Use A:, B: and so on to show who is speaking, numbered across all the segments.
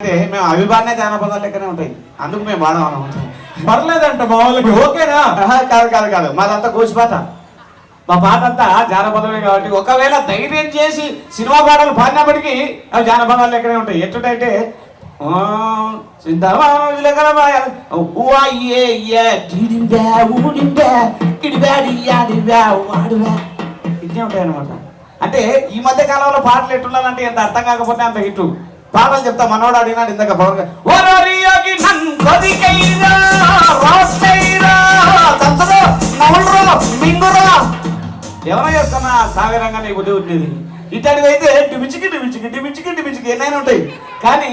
A: అంటే మేము అభిమాన్య జానపదాలు లెక్కనే ఉంటాయి. అందుకు మేము వాడమన్నాం
B: పర్లేదంట మా వాళ్ళకి ఓకేనా?
A: కాదు కాదు కాదు. మాదంతా కూచిపాట మా పాట అంతా జానపదమే కాబట్టి ఒకవేళ ధైర్యం చేసి సినిమా పాటలు పాడినప్పటికీ అవి జానపదాలు లెక్కనే ఉంటాయి. ఎట్టుటైతే వాడుబా. ఇట్నే ఉంటాయి అన్నమాట అంటే ఈ మధ్య కాలంలో పాటలు ఎట్టుండాలంటే ఎంత అర్థం కాకపోతే అంత హిట్. పాటలు చెప్తా మనోడు అడిగినాడు ఇందాక పవన్ ఎవరో చేస్తున్నా? సాగరంగా నీకు ఉండేది ఇట్లాంటివి అయితే డిమిచికి డిమిచికి డిమిచికి డిమిచికి ఎన్నైనా ఉంటాయి. కానీ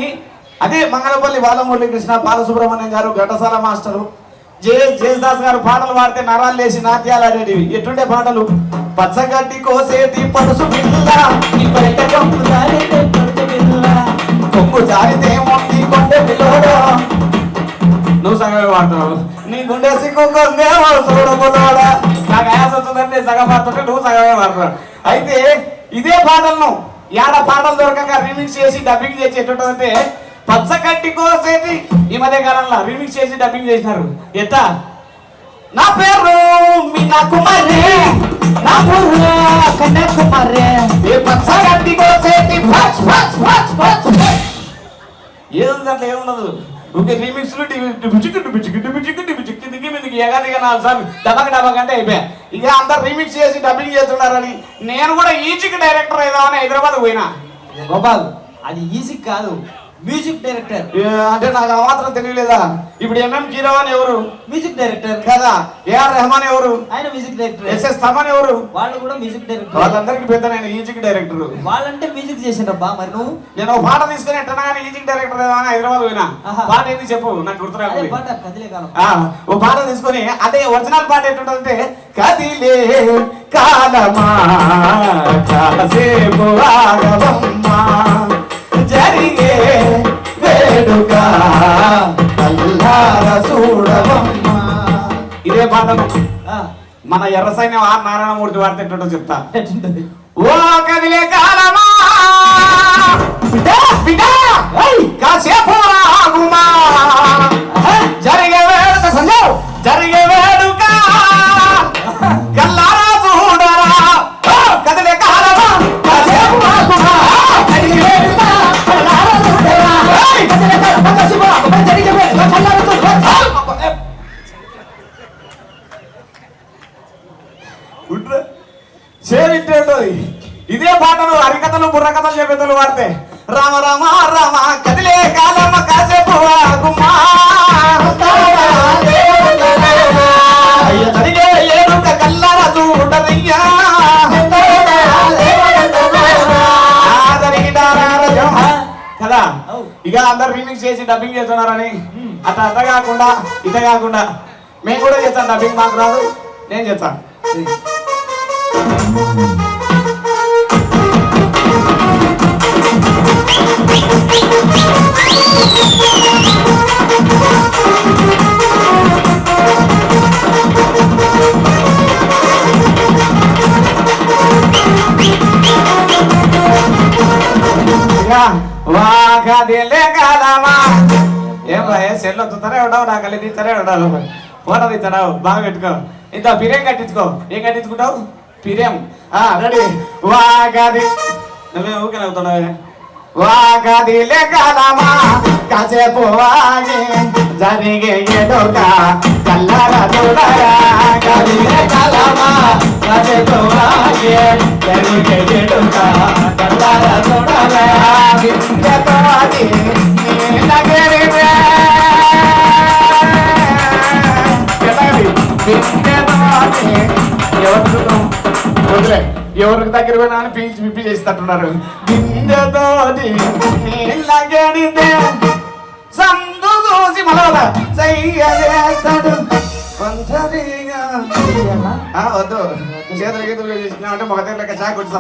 A: అదే మంగళపల్లి బాలమురళి కృష్ణ బాలసుబ్రహ్మణ్యం గారు ఘటసాల మాస్టరు జే జేసుదాస్ గారు పాటలు పాడితే నరాలు లేచి నాట్యాలు ఆడేటివి. ఎట్టుండే పాటలు? పచ్చగడ్డి కోసేటి పడుసు పిల్ల. నీ జారితే పడుచు పిల్ల పిల్లడా? నువ్వు సగమే వాడుతున్నావు. నీ గుండె సిక్కుకుందేమో చూడబోడా నాకు ఆయాస వచ్చిందంటే సగం పాడుతుంటే నువ్వు సగమే వాడుతున్నావు. అయితే ఇదే పాటలను ఏడ పాటలు దొరకక రీమిక్స్ చేసి డబ్బింగ్ చేసి ఎట్టుంటుందంటే పచ్చగడ్డి కోసేటి ఈ మధ్య కాలంలో రీమిక్స్ చేసి డబ్బింగ్ చేసినారు. ఎత్త. నా పేరు మీ నా కుమారే నా పేరు కన్యాకుమారే ఏ పచ్చగడ్డి కోసేటి పచ్ పచ్ పచ్ పచ్ ఏముంది అట్లా ఏముండదు ఊకే రీమిక్స్ డిబిచిక్కి డిబిచిక్కి డిబిచిక్కి డిబిచిక్కి దిగి మీదకి ఎగా దిగ నాలుగు సార్లు డబక్ డబక్ అంటే అయిపోయా. ఇక అందరు రీమిక్స్ చేసి డబ్బింగ్ చేస్తున్నారని నేను కూడా ఈజీకి డైరెక్టర్ అయిదామని హైదరాబాద్ పోయినా.
C: గోపాల్ అది ఈజీ కాదు. మ్యూజిక్ డైరెక్టర్
A: అంటే నాకు ఆ మాత్రం తెలియలేదా? ఇప్పుడు ఎంఎం కీరవాన్ ఎవరు?
C: మ్యూజిక్ డైరెక్టర్
A: కదా ఏఆర్ రెహమాన్ ఎవరు?
C: ఆయన మ్యూజిక్ డైరెక్టర్
A: ఎస్ఎస్ తమన్ ఎవరు?
C: వాళ్ళు కూడా మ్యూజిక్ డైరెక్టర్
A: వాళ్ళందరికీ పెద్ద నేను ఈజిక్ డైరెక్టర్
C: వాళ్ళంటే మ్యూజిక్ చేసిండ్రబ్బా మరి నువ్వు?
A: నేను ఒక పాట తీసుకుని ఎట్టనా ఈజిక్ డైరెక్టర్ అయిదామని హైదరాబాద్ పోయినా. పాట ఏంది చెప్పు నాకు గుర్తురాదు
C: పాట కదిలే కాలం.
A: ఓ పాట తీసుకొని అదే ఒరిజినల్ పాట ఎట్టుంటదంటే కదిలే కాలమా కాసేపు ఆగవమ్మా. జరిగే
C: ఆ,
A: మన ఎర్ర సైన్యం ఆర్ నారాయణమూర్తి ఎట్టుంటో చెప్తా? ఓ కదిలే కాలమా? ఉండ్రా. చేరింటే ఇదే పాటలు హరికథలు బుర్రకథలు చెప్పేతలు వాడితే రామ రామ రామ కదిలే కాలమ్మ కాసేపు ఆగుమా. అయ్య ఏడుక కల్లార చూడరయ్యా. కదా? ఇక అందరు రీమిక్స్ చేసి డబ్బింగ్ చేస్తున్నారని. అట్లా అట్ట కాకుండా ఇట కాకుండా. మేము కూడా చేస్తాం డబ్బింగ్ మాకు రాదు. నేను చేస్తాను. సెల్ వస్తుంటారే ఉండవు నాకు అల్లి తీస్తారే ఉండాలి ఫోటో తీస్తాడు బాగా పెట్టుకో. ఇంత బిర్యానీ కట్టించుకో. ఏం కట్టించుకుంటావు? పిరేం రెడీ వాగది నువ్వే ఊకే నవ్వుతున్నావే వాగదిలే కాలమా కాసేపు వాగి జరిగే ఎడుక కల్లర చూడరా గదిలే కాలమా కాసేపు వాగి జరిగే ఎడుక కల్లర చూడరా నీలగిరివే. ఎలాగది? విందతోని ఎవరు వదిలే ఎవరికి దగ్గర పోయినా అని పీల్చి పిప్పి చేసి సందు చూసి వద్దు చేతులు గీతులు చేసినామంటే మొగతే లెక్క చాకు కొట్టి